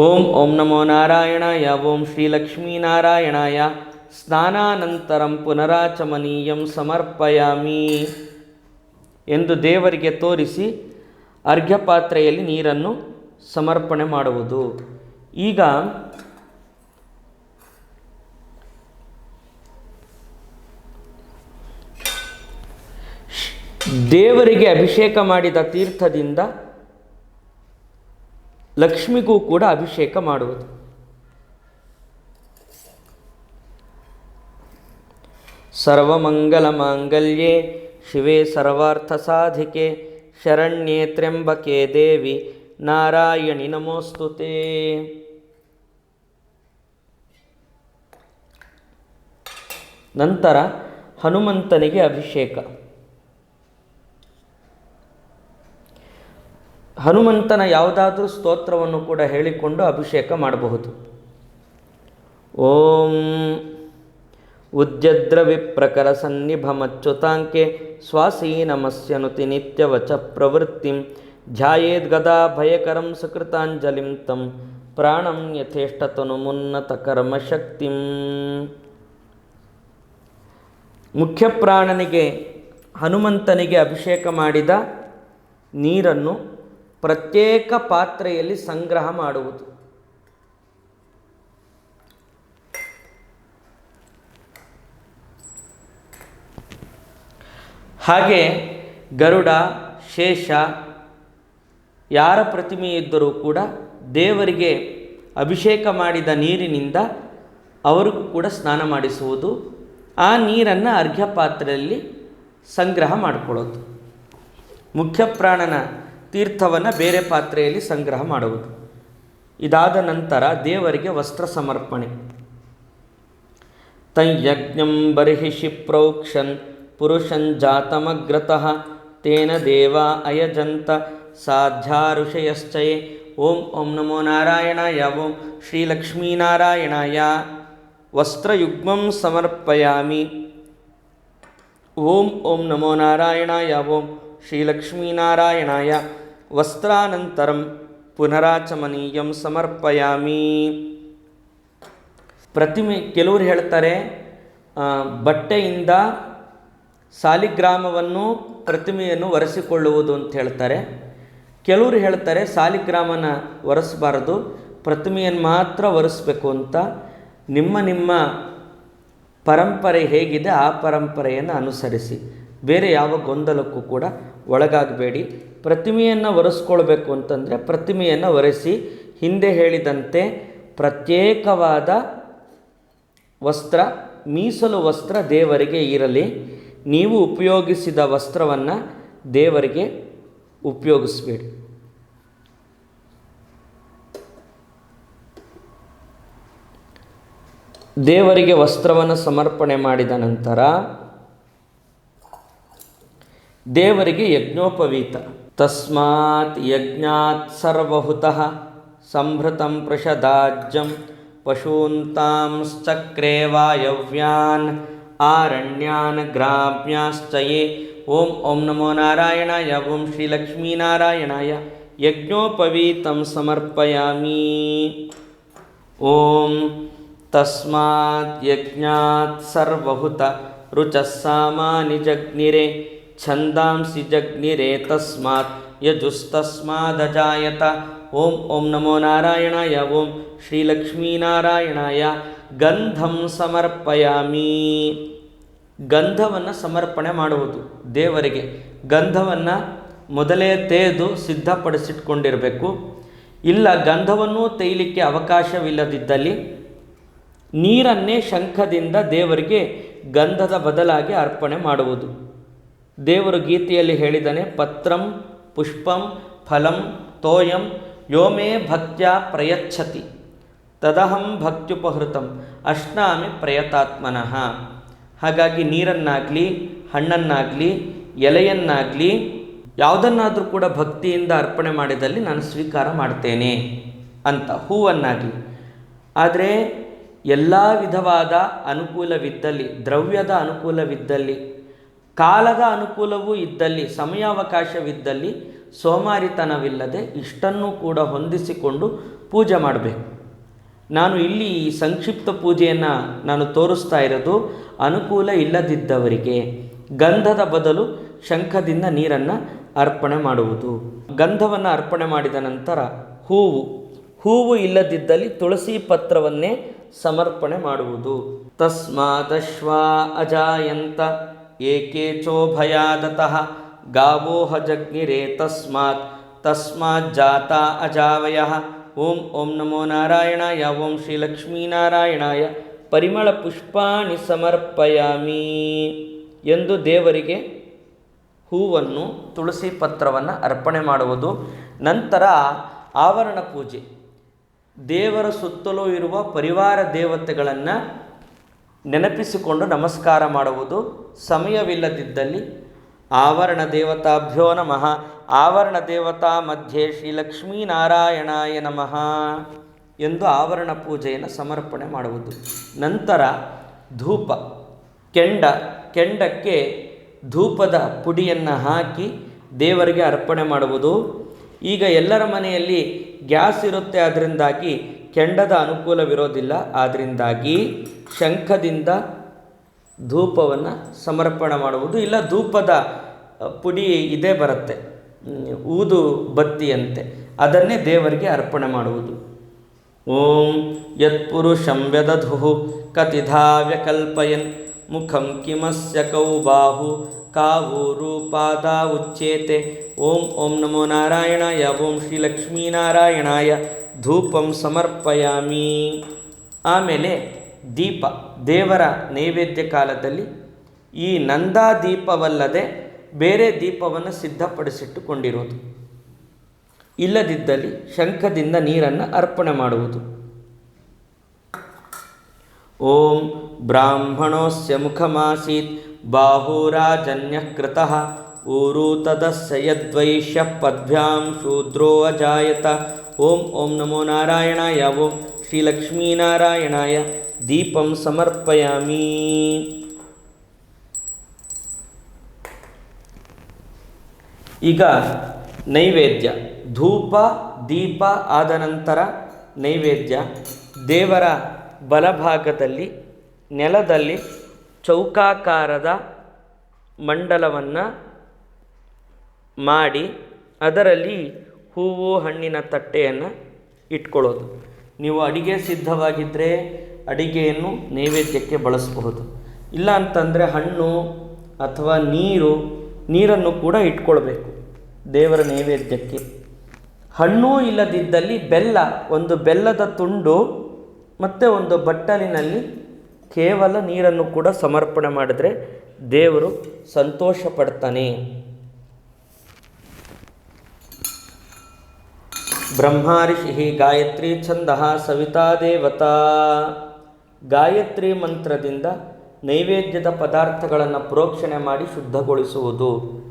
ಓಂ ಓಂ ನಮೋ ನಾರಾಯಣಾಯ, ಓಂ ಶ್ರೀ ಲಕ್ಷ್ಮೀನಾರಾಯಣಾಯ ಸ್ನಾನಾನಂತರಂ ಪುನರಾಚಮನೀಯಂ ಸಮರ್ಪಯಾಮಿ ಎಂದು ದೇವರಿಗೆ ತೋರಿಸಿ ಅರ್ಘ್ಯಪಾತ್ರೆಯಲ್ಲಿ ನೀರನ್ನು ಸಮರ್ಪಣೆ ಮಾಡುವುದು. ಈಗ ದೇವರಿಗೆ ಅಭಿಷೇಕ ಮಾಡಿದ ತೀರ್ಥದಿಂದ ಲಕ್ಷ್ಮಿಗೂ ಕೂಡ ಅಭಿಷೇಕ ಮಾಡುವುದು. ಸರ್ವಮಂಗಲ ಮಾಂಗಲ್ಯೆ ಶಿವೆ ಸರ್ವಾರ್ಥ ಸಾಧಿಕೆ ಶರಣ್ಯೇ ತ್ರ್ಯಂಬಕೆ ದೇವಿ ನಾರಾಯಣಿ ನಮೋಸ್ತುತೆ. ನಂತರ ಹನುಮಂತನಿಗೆ ಅಭಿಷೇಕ. ಹನುಮಂತನ ಯಾವುದಾದ್ರೂ ಸ್ತೋತ್ರವನ್ನು ಕೂಡ ಹೇಳಿಕೊಂಡು ಅಭಿಷೇಕ ಮಾಡಬಹುದು. ಓಂ ಉದ್ಯದ್ರವಿಪ್ರಕರ ಸ್ವಾಸೀ ನಮಸ್ಯನುತಿ ನಿತ್ಯವಚ ಪ್ರವೃತ್ತಿಂ ಧ್ಯಾಯೇದ್ಗದಾ ಭಯಕರಂ ಸುಕೃತಾಂಜಲಿಂ ತಂ ಪ್ರಾಣಂ ಯಥೇಷ್ಟತನು ಮುನ್ನತ ಕರ್ಮಶಕ್ತಿಂ ಮುಖ್ಯ ಪ್ರಾಣನಿಗೆ ಹನುಮಂತನಿಗೆ ಅಭಿಷೇಕ ಮಾಡಿದ ನೀರನ್ನು ಪ್ರತ್ಯೇಕ ಪಾತ್ರೆಯಲ್ಲಿ ಸಂಗ್ರಹ ಮಾಡುವುದು. ಹಾಗೆ ಗರುಡ, ಶೇಷ, ಯಾರ ಪ್ರತಿಮೆ ಇದ್ದರೂ ಕೂಡ ದೇವರಿಗೆ ಅಭಿಷೇಕ ಮಾಡಿದ ನೀರಿನಿಂದ ಅವರಿಗೂ ಕೂಡ ಸ್ನಾನ ಮಾಡಿಸುವುದು, ಆ ನೀರನ್ನು ಅರ್ಘ್ಯ ಪಾತ್ರೆಯಲ್ಲಿ ಸಂಗ್ರಹ ಮಾಡಿಕೊಳ್ಳೋದು. ಮುಖ್ಯ ಪ್ರಾಣನ ತೀರ್ಥವನ್ನು ಬೇರೆ ಪಾತ್ರೆಯಲ್ಲಿ ಸಂಗ್ರಹ ಮಾಡುವುದು. ಇದಾದ ನಂತರ ದೇವರಿಗೆ ವಸ್ತ್ರ ಸಮರ್ಪಣೆ. ತೈಯಜ್ಞಂ ಬರ್ಹಿಷಿ ಪ್ರೋಕ್ಷನ್ ಪುರುಷನ್ ಜಾತಮಗ್ರತಃ ತೇನ ದೇವ ಅಯಜಂತ ಸಾಧ್ಯಾ ಋಷಯಶ್ಚಯೇ ಓಂ ಓಂ ನಮೋ ನಾರಾಯಣಾಯ, ಓಂ ಶ್ರೀಲಕ್ಷ್ಮೀನಾರಾಯಣಾಯ ವಸ್ತ್ರಯುಗ್ಮಂ ಸಮರ್ಪಯಾಮಿ. ಓಂ ಓಂ ನಮೋ ನಾರಾಯಣಾಯ, ಓಂ ಶ್ರೀಲಕ್ಷ್ಮೀನಾರಾಯಣಾಯ ವಸ್ತ್ರಾನಂತರಂ ಪುನರಾಚಮನೀಯಂ ಸಮರ್ಪಯಾಮಿ. ಪ್ರತಿಮೆ ಕೆಲವರು ಹೇಳ್ತಾರೆ ಬಟ್ಟೆಯಿಂದ ಸಾಲಿಗ್ರಾಮವನ್ನು ಪ್ರತಿಮೆಯನ್ನು ಒರೆಸಿಕೊಳ್ಳುವುದು ಅಂತ ಹೇಳ್ತಾರೆ. ಕೆಲವರು ಹೇಳ್ತಾರೆ, ಸಾಲಿಗ್ರಾಮನ ಒರೆಸಬಾರದು ಪ್ರತಿಮೆಯನ್ನು ಮಾತ್ರ ಒರೆಸಬೇಕು ಅಂತ. ನಿಮ್ಮ ನಿಮ್ಮ ಪರಂಪರೆ ಹೇಗಿದೆ, ಆ ಪರಂಪರೆಯನ್ನು ಅನುಸರಿಸಿ. ಬೇರೆ ಯಾವ ಗೊಂದಲಕ್ಕೂ ಕೂಡ ಒಳಗಾಗಬೇಡಿ. ಪ್ರತಿಮೆಯನ್ನು ಒರೆಸ್ಕೊಳ್ಬೇಕು ಅಂತಂದರೆ ಪ್ರತಿಮೆಯನ್ನು ಒರೆಸಿ ಹಿಂದೆ ಹೇಳಿದಂತೆ ಪ್ರತ್ಯೇಕವಾದ ವಸ್ತ್ರ, ಮೀಸಲು ವಸ್ತ್ರ ದೇವರಿಗೆ ಇರಲಿ. ನೀವು ಉಪಯೋಗಿಸಿದ ವಸ್ತ್ರವನ್ನು ದೇವರಿಗೆ ಉಪಯೋಗಿಸ್ಬೇಡಿ. ದೇವರಿಗೆ ವಸ್ತ್ರವನ್ನು ಸಮರ್ಪಣೆ ಮಾಡಿದ ನಂತರ ದೇವರಿಗೆ ಯಜ್ಞೋಪವೀತ. ತಸ್ಮಾತ್ ಯಜ್ಞಾತ್ ಸರ್ವಹುತಃ ಸಂಭೃತಂ ಪೃಷದಾಜ್ಯಂ ಪಶೂಂತಾಂಶ್ಚಕ್ರೇ ವಾಯವ್ಯಾನ್ ಆರಣ್ಯಾನ್ ಗ್ರಾಮ್ಯಾಶ್ಚಯೇ. ಓಂ ಓಂ ನಮೋ ನಾರಾಯಣಾಯ, ಓಂ ಶ್ರೀಲಕ್ಷ್ಮೀನಾರಾಯಣಾಯ ಯಜ್ಞೋಪವೀತಂ ಸಮರ್ಪಯಾಮಿ. ಓಂ ತಸ್ಮಾತ್ ಯಜ್ಞಾತ್ ಸರ್ವಹುತ ರುಚಸ್ಸಾಮಾನಿ ಜಗ್ನಿರೆ ಛಂದಾಂಸಿ ಜಗ್ನಿರೇತಸ್ಮಾತ್ ಯಜುಸ್ತಸ್ಮಾದಜಾಯತ ಓಂ ಓಂ ನಮೋ ನಾರಾಯಣಾಯ ಓಂ ಶ್ರೀಲಕ್ಷ್ಮೀನಾರಾಯಣಾಯ ಗಂಧಂ ಸಮರ್ಪಯಾಮಿ ಗಂಧವನ್ನು ಸಮರ್ಪಣೆ ಮಾಡುವುದು ದೇವರಿಗೆ. ಗಂಧವನ್ನು ಮೊದಲೇ ತೇದು ಸಿದ್ಧಪಡಿಸಿಟ್ಕೊಂಡಿರಬೇಕು. ಇಲ್ಲ, ಗಂಧವನ್ನು ತೈಲಿಕ್ಕೆ ಅವಕಾಶವಿಲ್ಲದಿದ್ದಲ್ಲಿ ನೀರನ್ನೇ ಶಂಖದಿಂದ ದೇವರಿಗೆ ಗಂಧದ ಬದಲಾಗಿ ಅರ್ಪಣೆ ಮಾಡುವುದು. ದೇವರು ಗೀತೆಯಲ್ಲಿ ಹೇಳಿದನೆ ಪತ್ರಂ ಪುಷ್ಪಂ ಫಲಂ ತೋಯಂ ಯೋಮೇ ಭಕ್ತ್ಯ ಪ್ರಯಚ್ಛತಿ. ತದಹಂ ಭಕ್ತ್ಯುಪಹೃತಂ ಅಶ್ನಾಮಿ ಪ್ರಯತಾತ್ಮನಃ. ಹಾಗಾಗಿ ನೀರನ್ನಾಗಲಿ, ಹಣ್ಣನ್ನಾಗಲಿ, ಎಲೆಯನ್ನಾಗಲಿ, ಯಾವುದನ್ನಾದರೂ ಕೂಡ ಭಕ್ತಿಯಿಂದ ಅರ್ಪಣೆ ಮಾಡಿದಲ್ಲಿ ನಾನು ಸ್ವೀಕಾರ ಮಾಡ್ತೇನೆ ಅಂತ, ಹೂವನ್ನಾಗಲಿ. ಆದರೆ ಎಲ್ಲ ವಿಧವಾದ ಅನುಕೂಲವಿದ್ದಲ್ಲಿ, ದ್ರವ್ಯದ ಅನುಕೂಲವಿದ್ದಲ್ಲಿ ಕಾಲದ ಅನುಕೂಲವೂ ಇದ್ದಲ್ಲಿ, ಸಮಯಾವಕಾಶವಿದ್ದಲ್ಲಿ ಸೋಮಾರಿತನವಿಲ್ಲದೆ ಇಷ್ಟನ್ನು ಕೂಡ ಹೊಂದಿಸಿಕೊಂಡು ಪೂಜೆ ಮಾಡಬೇಕು. ನಾನು ಇಲ್ಲಿ ಈ ಸಂಕ್ಷಿಪ್ತ ಪೂಜೆಯನ್ನು ನಾನು ತೋರಿಸ್ತಾ ಇರೋದು, ಅನುಕೂಲ ಇಲ್ಲದಿದ್ದವರಿಗೆ ಗಂಧದ ಬದಲು ಶಂಖದಿಂದ ನೀರನ್ನು ಅರ್ಪಣೆ ಮಾಡುವುದು. ಗಂಧವನ್ನು ಅರ್ಪಣೆ ಮಾಡಿದ ನಂತರ ಹೂವು ಹೂವು ಇಲ್ಲದಿದ್ದಲ್ಲಿ ತುಳಸಿ ಪತ್ರವನ್ನೇ ಸಮರ್ಪಣೆ ಮಾಡುವುದು. ತಸ್ಮಾದಶ್ವಾ ಅಜಾಯಂತ. ಏಕೇಚೋ ಭಯಾದತಃ ಗಾವೋಹ ಜಗ್ನಿರೇ ತಸ್ಮಾತ್ ತಸ್ಮಾತ್ ಜಾತ ಅಜಾವಯ. ಓಂ ಓಂ ನಮೋ ನಾರಾಯಣಾಯ, ಓಂ ಶ್ರೀ ಲಕ್ಷ್ಮೀನಾರಾಯಣಾಯ ಪರಿಮಳ ಪುಷ್ಪಾಣಿ ಸಮರ್ಪಯಾಮಿ ಎಂದು ದೇವರಿಗೆ ಹೂವನ್ನು, ತುಳಸಿ ಪತ್ರವನ್ನು ಅರ್ಪಣೆ ಮಾಡುವುದು. ನಂತರ ಆವರಣ ಪೂಜೆ. ದೇವರ ಸುತ್ತಲೂ ಇರುವ ಪರಿವಾರ ದೇವತೆಗಳನ್ನು ನೆನಪಿಸಿಕೊಂಡು ನಮಸ್ಕಾರ ಮಾಡುವುದು ಸಮಯವಿಲ್ಲದಿದ್ದಲ್ಲಿ. ಆವರಣ ದೇವತಾಭ್ಯೋ ನಮಃ. ಆವರಣ ದೇವತಾ ಮಧ್ಯೆ ಶ್ರೀ ಲಕ್ಷ್ಮೀನಾರಾಯಣಾಯ ನಮಃ ಎಂದು ಆವರಣ ಪೂಜೆಯನ್ನು ಸಮರ್ಪಣೆ ಮಾಡುವುದು. ನಂತರ ಧೂಪ, ಕೆಂಡ, ಕೆಂಡಕ್ಕೆ ಧೂಪದ ಪುಡಿಯನ್ನು ಹಾಕಿ ದೇವರಿಗೆ ಅರ್ಪಣೆ ಮಾಡುವುದು. ಈಗ ಎಲ್ಲರ ಮನೆಯಲ್ಲಿ ಗ್ಯಾಸ್ ಇರುತ್ತೆ ಅದರಿಂದಾಗಿ ಕೆಂಡದ ಅನುಕೂಲವಿರೋದಿಲ್ಲ. ಆದ್ದರಿಂದಾಗಿ ಶಂಖದಿಂದ ಧೂಪವನ್ನು ಸಮರ್ಪಣೆ ಮಾಡುವುದು. ಇಲ್ಲ ಧೂಪದ ಪುಡಿ ಇದೇ ಬರುತ್ತೆ. ಊದು ಬತ್ತಿಯಂತೆ. ಅದನ್ನೇ ದೇವರಿಗೆ ಅರ್ಪಣೆ ಮಾಡುವುದು. ಓಂ ಯತ್ಪುರುಷಂ ವ್ಯದಧು ಕತಿಧಾ ವ್ಯಕಲ್ಪಯನ್ ಮುಖಂ ಕಿಮಸ್ಯ ಕೌ ಬಾಹು ಕಾವು ರೂಪಾದ ಉಚ್ಚೇತೆ ಓಂ ಓಂ ನಮೋ ನಾರಾಯಣಾಯ. ಓಂ ಶ್ರೀ ಲಕ್ಷ್ಮೀನಾರಾಯಣಾಯ. ಧೂಪಂ ಸಮರ್ಪಯಾಮಿ. ಆಮೇಲೆ ದೀಪ, ದೇವರ ನೈವೇದ್ಯ ಕಾಲದಲ್ಲಿ ಈ ನಂದಾ ದೀಪವಲ್ಲದೆ ಬೇರೆ ದೀಪವನ್ನು ಸಿದ್ಧಪಡಿಸಿಟ್ಟುಕೊಂಡಿರುವುದು. ಇಲ್ಲದಿದ್ದಲ್ಲಿ ಶಂಖದಿಂದ ನೀರನ್ನು ಅರ್ಪಣೆ ಮಾಡುವುದು. ಓಂ ಬ್ರಾಹ್ಮಣೋಸ್ಯ ಮುಖಮಾಸೀತ್ ಬಾಹುರಾಜನ್ಯ ಕೃತಃ ಊರು ತದಸ್ಯ ಯದ್ವೈಶ್ಯ ಪದ್ಭ್ಯಾಂ ಶೂದ್ರೋ ಅಜಾಯತ. ಓಂ ಓಂ ನಮೋ ನಾರಾಯಣ ಓಂ ಶ್ರೀ ಲಕ್ಷ್ಮೀನಾರಾಯಣಾಯ ದೀಪಂ ಸಮರ್ಪಯಾಮಿ. ಈಗ ನೈವೇದ್ಯ. ಧೂಪ, ದೀಪ ಆದ ನಂತರ ನೈವೇದ್ಯ. ದೇವರ ಬಲಭಾಗದಲ್ಲಿ, ನೆಲದಲ್ಲಿ ಚೌಕಾಕಾರದ ಮಂಡಲವನ್ನು ಮಾಡಿ ಅದರಲ್ಲಿ ಹೂವು, ಹಣ್ಣಿನ ತಟ್ಟೆಯನ್ನು ಇಟ್ಕೊಳ್ಳೋದು. ನೀವು ಅಡಿಗೆ ಸಿದ್ಧವಾಗಿದ್ದರೆ ಅಡಿಗೆಯನ್ನು ನೈವೇದ್ಯಕ್ಕೆ ಬಳಸಬಹುದು. ಇಲ್ಲ ಅಂತಂದರೆ ಹಣ್ಣು ಅಥವಾ ನೀರು, ನೀರನ್ನು ಕೂಡ ಇಟ್ಕೊಳ್ಬೇಕು ದೇವರ ನೈವೇದ್ಯಕ್ಕೆ. ಹಣ್ಣು ಇಲ್ಲದಿದ್ದಲ್ಲಿ ಬೆಲ್ಲ, ಒಂದು ಬೆಲ್ಲದ ತುಂಡು ಮತ್ತು ಒಂದು ಬಟ್ಟಲಿನಲ್ಲಿ ಕೇವಲ ನೀರನ್ನು ಕೂಡ ಸಮರ್ಪಣೆ ಮಾಡಿದರೆ ದೇವರು ಸಂತೋಷ ಪಡ್ತಾನೆ ಬ್ರಹ್ಮಾರಿಷಿ ಗಾಯತ್ರಿ ಛಂದ ಸವಿತಾ ದೇವತಾ. ಗಾಯತ್ರಿ ಮಂತ್ರದಿಂದ ನೈವೇದ್ಯದ ಪದಾರ್ಥಗಳನ್ನು ಪ್ರೋಕ್ಷಣೆ ಮಾಡಿ ಶುದ್ಧಗೊಳಿಸುವುದು.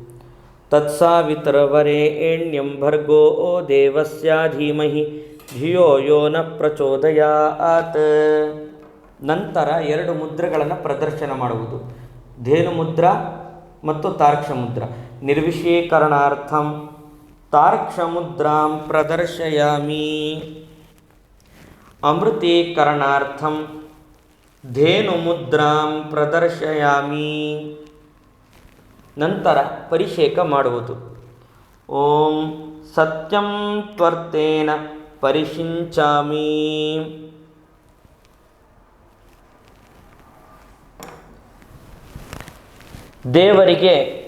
ತತ್ಸಾವಿತರವರೇಣ್ಯಂ ಭರ್ಗೋ ಓ ದೇವಸ್ಯ ಧೀಮಹಿ, ಧಿಯೋ ಯೋ ನ ಪ್ರಚೋದಯಾತ್. ನಂತರ ಎರಡು ಮುದ್ರೆಗಳನ್ನು ಪ್ರದರ್ಶನ ಮಾಡುವುದು. ಧೇನು ಮುದ್ರ ಮತ್ತು ತಾರ್ಕ್ಷ ಮುದ್ರ ನಿರ್ವಿಷೀಕರಣಾರ್ಥಂ ಮುದ್ರಾಂ ಪ್ರದರ್ಶಯಾಮಿ. ಅಮೃತೀಕರಣಾರ್ಥಂ ಧೇನು ಮುದ್ರಾಂ ಪ್ರದರ್ಶಯಾಮಿ. ನಂತರ ಪರಿಷೇಕ ಮಾಡುವುದು. ಓಂ ಸತ್ಯಂ ತ್ವರ್ತೇನ ಪರಿಶಿಂಚಾಮಿ. ದೇವರಿಗೆ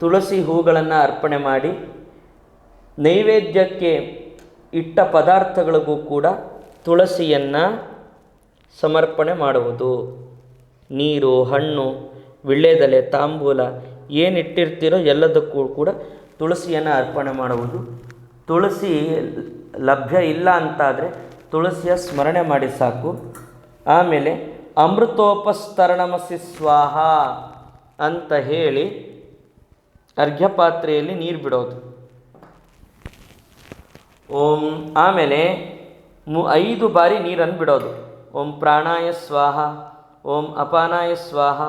ತುಳಸಿ ಹೂಗಳನ್ನು ಅರ್ಪಣೆ ಮಾಡಿ ನೈವೇದ್ಯಕ್ಕೆ ಇಟ್ಟ ಪದಾರ್ಥಗಳಿಗೂ ಕೂಡ ತುಳಸಿಯನ್ನು ಸಮರ್ಪಣೆ ಮಾಡುವುದು. ನೀರು, ಹಣ್ಣು, ವಿಳ್ಳೆದೆಲೆ, ತಾಂಬೂಲ ಏನಿಟ್ಟಿರ್ತೀರೋ ಎಲ್ಲದಕ್ಕೂ ಕೂಡ ತುಳಸಿಯನ್ನು ಅರ್ಪಣೆ ಮಾಡುವುದು. ತುಳಸಿ ಲಭ್ಯ ಇಲ್ಲ ಅಂತಾದರೆ ತುಳಸಿಯ ಸ್ಮರಣೆ ಮಾಡಿ ಸಾಕು. ಆಮೇಲೆ ಅಮೃತೋಪಸ್ತರಣಮಸಿ ಸ್ವಾಹ ಅಂತ ಹೇಳಿ ಅರ್ಘ್ಯ ಪಾತ್ರೆಯಲ್ಲಿ ನೀರು ಬಿಡೋದು. ಓಂ ಆಮೇಲೆ ಮು ಐದು ಬಾರಿ ನೀರನ್ನು ಬಿಡೋದು. ಓಂ ಪ್ರಾಣಾಯ ಸ್ವಾಹ, ಓಂ ಅಪಾನಾಯ ಸ್ವಾಹ,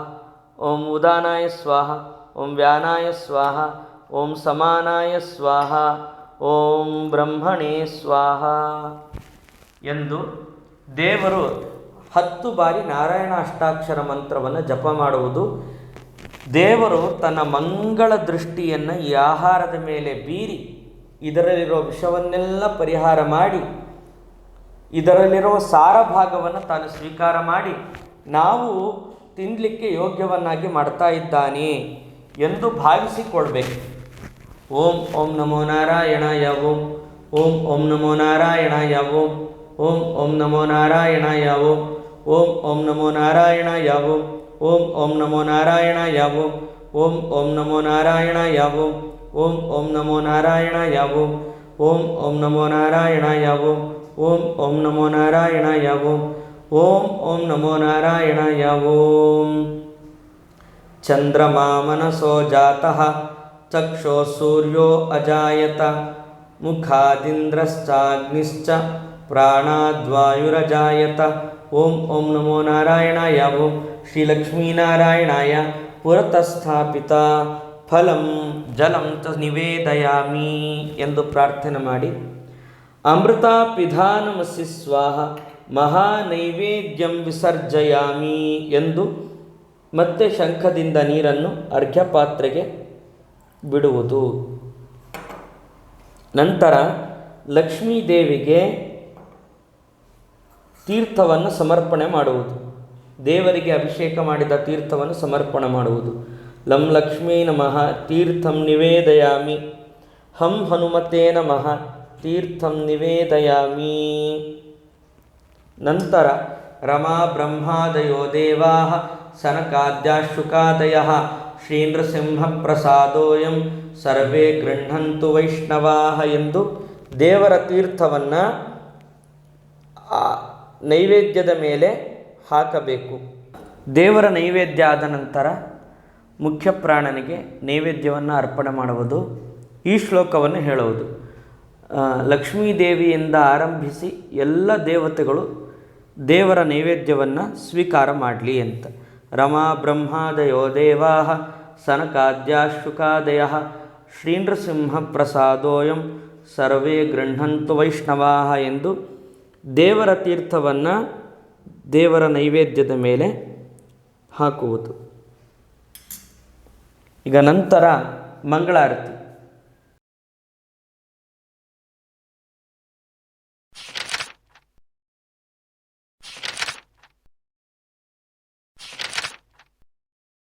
ಓಂ ಉದಾನಾಯ ಸ್ವಾಹ, ಓಂ ವ್ಯಾನಾಯ ಸ್ವಾಹ, ಓಂ ಸಮಾನಾಯ ಸ್ವಾಹ, ಓಂ ಬ್ರಹ್ಮಣೇ ಸ್ವಾಹ ಎಂದು ದೇವರು ಹತ್ತು ಬಾರಿ ನಾರಾಯಣ ಅಷ್ಟಾಕ್ಷರ ಮಂತ್ರವನ್ನು ಜಪ ಮಾಡುವುದು. ದೇವರು ತನ್ನ ಮಂಗಳ ದೃಷ್ಟಿಯನ್ನು ಈ ಆಹಾರದ ಮೇಲೆ ಬೀರಿ ಇದರಲ್ಲಿರೋ ವಿಷವನ್ನೆಲ್ಲ ಪರಿಹಾರ ಮಾಡಿ, ಇದರಲ್ಲಿರುವ ಸಾರ ಭಾಗವನ್ನು ತಾನು ಸ್ವೀಕಾರ ಮಾಡಿ, ನಾವು ತಿನ್ನಲಿಕ್ಕೆ ಯೋಗ್ಯವನ್ನಾಗಿ ಮಾಡ್ತಾ ಇದ್ದಾನೆ ಎಂದು ಭಾವಿಸಿಕೊಳ್ಬೇಕು. ಓಂ ಓಂ ನಮೋ ನಾರಾಯಣ ಓಂ ಓಂ ಓಂ ನಮೋ ನಾರಾಯಣ ಓಂ ಓಂ ಓಂ ನಮೋ ನಾರಾಯಣ ಓಂ ಓಂ ಓಂ ನಮೋ ನಾರಾಯಣ ಓಂ ಓಂ ಓಂ ನಮೋ ನಾರಾಯಣ ಓಂ ಓಂ ನಮೋ ನಾರಾಯಣ ಓಂ. ॐ नमो नारायणायावु ॐ नमो नारायणायावु ॐ नमो नारायणायावु ॐ ॐ नमो नारायणाय नारायणाया चन्द्रमा मनसो जातः चक्षो सूर्यो अजायत मुखादिन्द्रश्चाग्निश्च प्राणाद्वायुरजायत। ॐ ॐ नमो नारायणाय ॐ श्रीलक्ष्मीनारायणाय पुरतः स्थापिता ಫಲಂ ಜಲಂ ಚ ನಿವೇದಯಾಮಿ ಎಂದು ಪ್ರಾರ್ಥನೆ ಮಾಡಿ. ಅಮೃತ ಪಿಧಾನಮಸಿ ಸ್ವಾಹ ಮಹಾನೈವೇದ್ಯಂ ವಿಸರ್ಜಯಾಮಿ ಎಂದು ಮತ್ತೆ ಶಂಖದಿಂದ ನೀರನ್ನು ಅರ್ಘ್ಯ ಪಾತ್ರೆಗೆ ಬಿಡುವುದು. ನಂತರ ಲಕ್ಷ್ಮೀದೇವಿಗೆ ತೀರ್ಥವನ್ನು ಸಮರ್ಪಣೆ ಮಾಡುವುದು. ದೇವರಿಗೆ ಅಭಿಷೇಕ ಮಾಡಿದ ತೀರ್ಥವನ್ನು ಸಮರ್ಪಣೆ ಮಾಡುವುದು. ಲಂ ಲಕ್ಷ್ಮೀ ನಮಃ, ತೀರ್ಥಂ ನಿವೇದಯಾಮಿ. ಹಂ ಹನುಮತೇ ನಮಃ, ತೀರ್ಥಂ ನಿವೇದಯಾಮಿ. ನಂತರ, ರಮಾ ಬ್ರಹ್ಮಾದಯೋ ದೇವಾ ಸನಕಾದ್ಯಾಶುಕಾದಯ ಶ್ರೀನೃಸಿಂಹಪ್ರಸಾದೋಯಂ, ಸರ್ವೇ ಗೃಹಂತು ವೈಷ್ಣವಾ ಎಂದು ದೇವರ ತೀರ್ಥವನ್ನು ನೈವೇದ್ಯದ ಮೇಲೆ ಹಾಕಬೇಕು. ದೇವರ ನೈವೇದ್ಯ ಆದ ನಂತರ ಮುಖ್ಯ ಪ್ರಾಣನಿಗೆ ನೈವೇದ್ಯವನ್ನು ಅರ್ಪಣೆ ಮಾಡುವುದು ಈ ಶ್ಲೋಕವನ್ನು ಹೇಳುವುದು. ಲಕ್ಷ್ಮೀದೇವಿಯಿಂದ ಆರಂಭಿಸಿ ಎಲ್ಲ ದೇವತೆಗಳು ದೇವರ ನೈವೇದ್ಯವನ್ನು ಸ್ವೀಕಾರ ಮಾಡಲಿ ಅಂತ. ರಮಾ ಬ್ರಹ್ಮಾದಯೋ ದೇವಾ ಸನಕಾದ್ಯಾಶುಕಾದಯ ಶ್ರೀನೃಸಿಂಹ ಪ್ರಸಾದೋಯಂ ಸರ್ವೇ ಗೃಹಂತು ವೈಷ್ಣವಾ ಎಂದು ದೇವರ ತೀರ್ಥವನ್ನು ದೇವರ ನೈವೇದ್ಯದ ಮೇಲೆ ಹಾಕುವುದು. ಈಗ ನಂತರ ಮಂಗಳಾರತಿ.